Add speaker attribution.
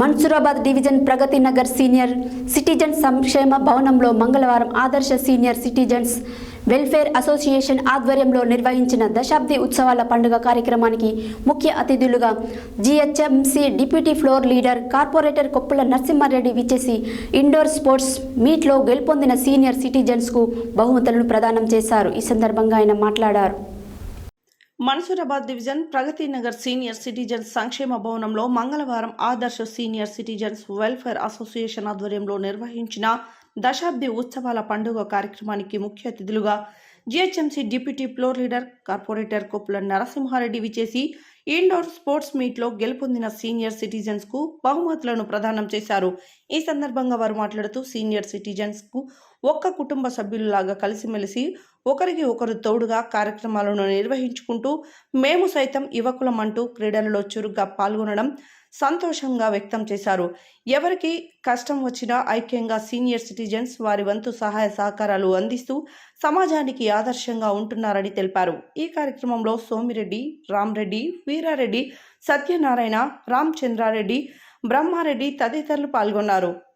Speaker 1: Mansoorabad division Pragathi Nagar senior citizen సంక్షేమ భవనంలో మంగళవారం ఆదర్శ సీనియర్ సిటిజన్స్ వెల్ఫేర్ అసోసియేషన్ ఆధ్వర్యంలో నిర్వహించిన దశాబ్ది ఉత్సవాల పండుగ కార్యక్రమానికి ముఖ్య అతిథులుగా GHMC deputy floor leader corporator Koppula Narasimha Reddy విచ్చేసి ఇండోర్ స్పోర్ట్స్ మీట్లో గెలుపొందిన సీనియర్ సిటిజన్స్కు బహుమతులను ప్రదానం చేశారు. ఈ సందర్భంగా ఆయన మాట్లాడారు.
Speaker 2: Mansoorabad division Pragathi Nagar senior citizens సంక్షేమ భవనంలో మంగళవారం ఆదర్శ సీనియర్ సిటిజన్స్ వెల్ఫేర్ అసోసియేషన్ ఆధ్వర్యంలో నిర్వహించిన దశాబ్ది ఉత్సవాల పండుగ కార్యక్రమానికి ముఖ్య అతిథులుగా GHMC deputy floor leader corporator Koppula Narasimha Reddy విచేసి indoor sports మీట్లో గెలుపొందిన సీనియర్ సిటిజన్స్కు బహుమతులను ప్రదానం చేశారు. ఈ సందర్భంగా వారు మాట్లాడుతూ సీనియర్ సిటిజన్స్కు ఒక్క కుటుంబ సభ్యులలాగా కలిసిమెలిసి ఒకరికి ఒకరు తోడుగా కార్యక్రమాలను నిర్వహించుకుంటూ మేము సైతం యువకులమంటూ క్రీడలలో చురుగ్గా పాల్గొనడం సంతోషంగా వ్యక్తం చేశారు. ఎవరికి కష్టం వచ్చినా ఐక్యంగా సీనియర్ సిటిజన్స్ వారి వంతు సహాయ సహకారాలు అందిస్తూ సమాజానికి ఆదర్శంగా ఉంటున్నారని తెలిపారు. ఈ కార్యక్రమంలో సోమిరెడ్డి రామ్రెడ్డి వీరారెడ్డి సత్యనారాయణ రామచంద్రారెడ్డి బ్రహ్మారెడ్డి తదితరులు పాల్గొన్నారు.